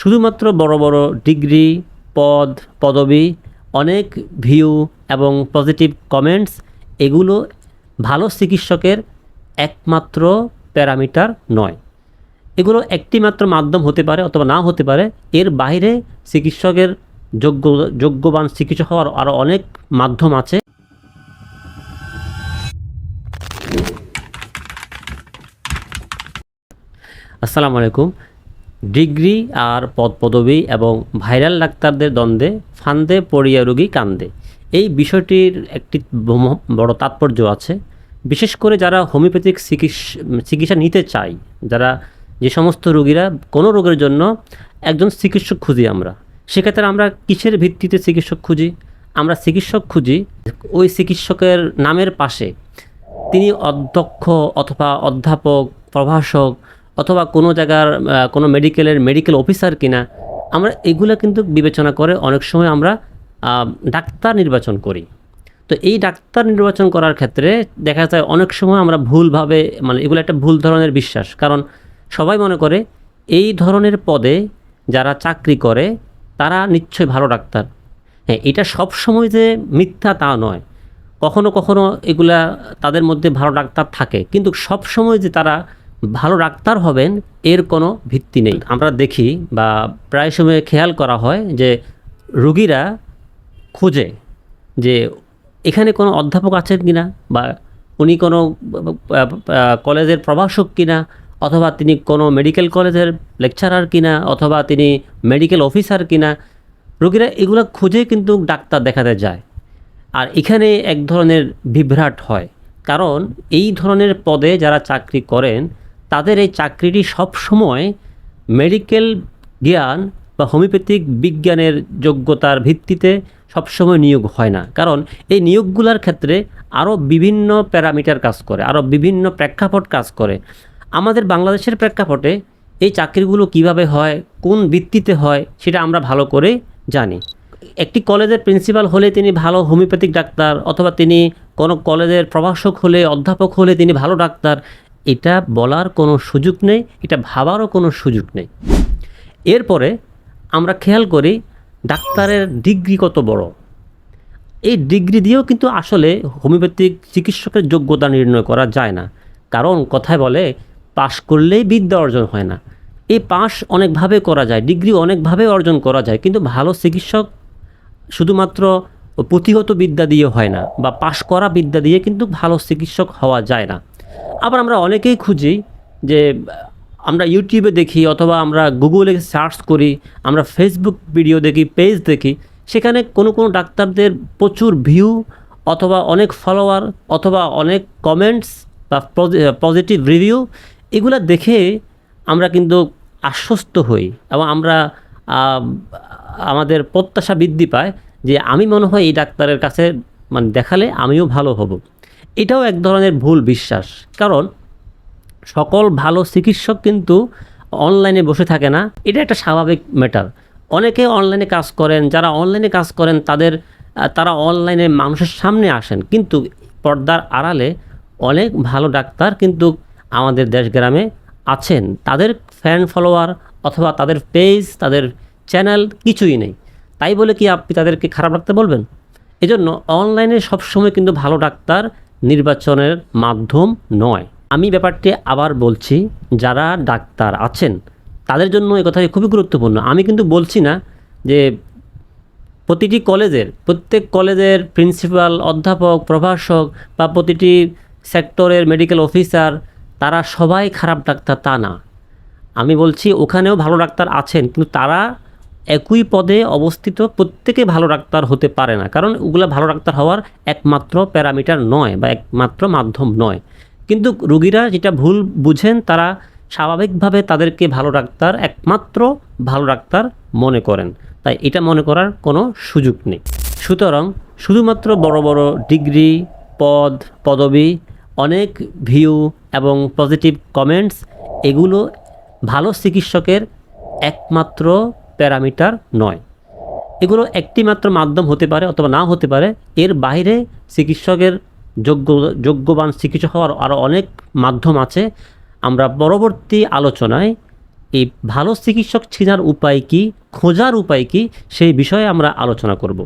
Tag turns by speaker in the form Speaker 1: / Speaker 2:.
Speaker 1: শুধুমাত্র বড় বড় ডিগ্রি, পদ, পদবি, অনেক ভিউ এবং পজিটিভ কমেন্টস এগুলো ভালো চিকিৎসকের একমাত্র প্যারামিটার নয়। এগুলো একটি মাত্র মাধ্যম হতে পারে অথবা না হতে পারে, এর বাইরে চিকিৎসকের যোগ্য, যোগ্যবান চিকিৎসক হওয়ার আরও অনেক মাধ্যম আছে। আসসালামু আলাইকুম। ডিগ্রি আর পদ পদবি এবং ভাইরাল ডাক্তারদের দ্বন্দ্বে ফান্দে, পড়িয়া রোগী কান্দে। এই বিষয়টির একটি বড় তাৎপর্য আছে। বিশেষ করে যারা হোমিওপ্যাথিক চিকিৎসা চিকিৎসা নিতে চায়, যারা যে সমস্ত রোগীরা, কোনো রোগের জন্য একজন চিকিৎসক খুঁজি আমরা। সেক্ষেত্রে আমরা কিসের ভিত্তিতে চিকিৎসক খুঁজি? আমরা চিকিৎসক খুঁজি ওই চিকিৎসকের নামের পাশে। তিনি অধ্যক্ষ অথবা অধ্যাপক, প্রভাষক অথবা কোনো জায়গার কোনো মেডিকেলের মেডিকেল অফিসার কিনা, আমরা এগুলো কিন্তু বিবেচনা করে অনেক সময় আমরা ডাক্তার নির্বাচন করি। তো এই ডাক্তার নির্বাচন করার ক্ষেত্রে দেখা যায় অনেক সময় আমরা ভুলভাবে মানে এগুলো একটা ভুল ধরনের বিশ্বাস। কারণ সবাই মনে করে এই ধরনের পদে যারা চাকরি করে, তারা নিশ্চয়ই ভালো ডাক্তার। হ্যাঁ এটা সব সময় যে মিথ্যা তা নয়। কখনো কখনো এগুলা তাদের মধ্যে ভালো ডাক্তার থাকে। কিন্তু সব সময় যে তারা ভালো ডাক্তার হবেন, এর কোনো ভিত্তি নেই। আমরা দেখি বা প্রায় সময় খেয়াল করা হয় যে রুগীরা খুঁজে যে এখানে কোনো অধ্যাপক আছেন কিনা বা উনি কোনো কলেজের প্রভাষক কিনা অথবা তিনি কোনো মেডিকেল কলেজের লেকচারার কিনা অথবা তিনি মেডিকেল অফিসার কিনা। রোগীরা এগুলো খুঁজে কিন্তু ডাক্তার দেখাতে যায়। আর এখানে এক ধরনের বিভ্রাট হয়। কারণ এই ধরনের পদে যারা চাকরি করেন তাদের এই চাকরিটি সব সময় মেডিকেল জ্ঞান বা হোমিওপ্যাথিক বিজ্ঞানের যোগ্যতার ভিত্তিতে সবসময় নিয়োগ হয় না। কারণ এই নিয়োগগুলোর ক্ষেত্রে আরও বিভিন্ন প্যারামিটার কাজ করে আরও বিভিন্ন প্রেক্ষাপট কাজ করে। আমাদের বাংলাদেশের প্রেক্ষাপটে এই চাকরিগুলো কীভাবে হয়, কোন ভিত্তিতে হয়, সেটা আমরা ভালো করে জানি। একটি কলেজের প্রিন্সিপাল হলে তিনি ভালো হোমিওপ্যাথিক ডাক্তার, অথবা তিনি কোনো কলেজের প্রভাষক হলে, অধ্যাপক হলে তিনি ভালো ডাক্তার এটা বলার কোনো সুযোগ নেই, এটা ভাবারও কোনো সুযোগ নেই। এরপরে আমরা খেয়াল করি ডাক্তারের ডিগ্রি কত বড়। এই ডিগ্রি দিয়েও কিন্তু আসলে হোমিওপ্যাথিক চিকিৎসকের যোগ্যতা নির্ণয় করা যায় না। কারণ কথায় বলে, পাশ করলেই বিদ্যা অর্জন হয় না। এই পাশ অনেকভাবে করা যায়, ডিগ্রি অনেকভাবে অর্জন করা যায়, কিন্তু ভালো চিকিৎসক শুধুমাত্র পুঁথিগত বিদ্যা দিয়ে হয় না, বা পাশ করা বিদ্যা দিয়ে কিন্তু ভালো চিকিৎসক হওয়া যায় না। আবার আমরা অনেকেই খুঁজি যে আমরা ইউটিউবে দেখি অথবা আমরা গুগলে সার্চ করি, আমরা ফেসবুক ভিডিও দেখি, পেজ দেখি, সেখানে কোনো কোনো ডাক্তারদের প্রচুর ভিউ অথবা অনেক ফলোয়ার অথবা অনেক কমেন্টস বা পজিটিভ রিভিউ এগুলো দেখে আমরা কিন্তু আশ্বস্ত হই এবং আমরা আমাদের প্রত্যাশা বৃদ্ধি পায় যে আমি মনে হয় এই ডাক্তারের কাছে মানে দেখালে আমিও ভালো হব। এটাও এক ধরনের ভুল বিশ্বাস। কারণ সকল ভালো চিকিৎসক কিন্তু অনলাইনে বসে থাকে না। এটা একটা স্বাভাবিক ম্যাটার অনেকে অনলাইনে কাজ করেন, যারা অনলাইনে কাজ করেন, তাদের তারা অনলাইনে মানুষের সামনে আসেন। কিন্তু পর্দার আড়ালে অনেক ভালো ডাক্তার কিন্তু আমাদের দেশ গ্রামে আছেন। তাদের ফ্যান ফলোয়ার অথবা তাদের পেজ তাদের চ্যানেল কিছুই নেই। তাই বলে কি আপনি তাদেরকে খারাপ রাখতে বলবেন? এজন্য অনলাইনে সবসময় কিন্তু ভালো ডাক্তার নির্বাচনের মাধ্যম নয়। আমি ব্যাপারটি আবার বলছি, যারা ডাক্তার আছেন, তাদের জন্য এই কথাটি খুবই গুরুত্বপূর্ণ। আমি কিন্তু বলছি না যে প্রতিটি কলেজের, প্রত্যেক কলেজের প্রিন্সিপাল, অধ্যাপক, প্রভাষক বা প্রতিটি সেক্টরের মেডিকেল অফিসার, তারা সবাই খারাপ ডাক্তার তা না। আমি বলছি, ওখানেও ভালো ডাক্তার আছেন, কিন্তু তারা একই পদে অবস্থিত প্রত্যেকে ভালো ডাক্তার হতে পারে না। কারণ ওগুলো ভালো ডাক্তার হওয়ার একমাত্র প্যারামিটার নয় বা একমাত্র মাধ্যম নয়। কিন্তু রুগীরা যেটা ভুল বুঝেন, তারা স্বাভাবিকভাবে তাদেরকে ভালো ডাক্তার, একমাত্র ভালো ডাক্তার মনে করেন। তাই এটা মনে করার কোনো সুযোগ নেই। সুতরাং শুধুমাত্র বড় বড় ডিগ্রি, পদ, পদবি, অনেক ভিউ এবং পজিটিভ কমেন্টস, এগুলো ভালো চিকিৎসকের একমাত্র প্যারামিটার নয়। এগুলো একটি মাত্র মাধ্যম হতে পারে অথবা না হতে পারে। এর বাইরে চিকিৎসকের যোগ্য, যোগ্যবান চিকিৎসক হওয়ার আরও অনেক মাধ্যম আছে। আমরা পরবর্তী আলোচনায় এই ভালো চিকিৎসক ছিনার উপায় কি, খোঁজার উপায় কি, সেই বিষয়ে আমরা আলোচনা করব।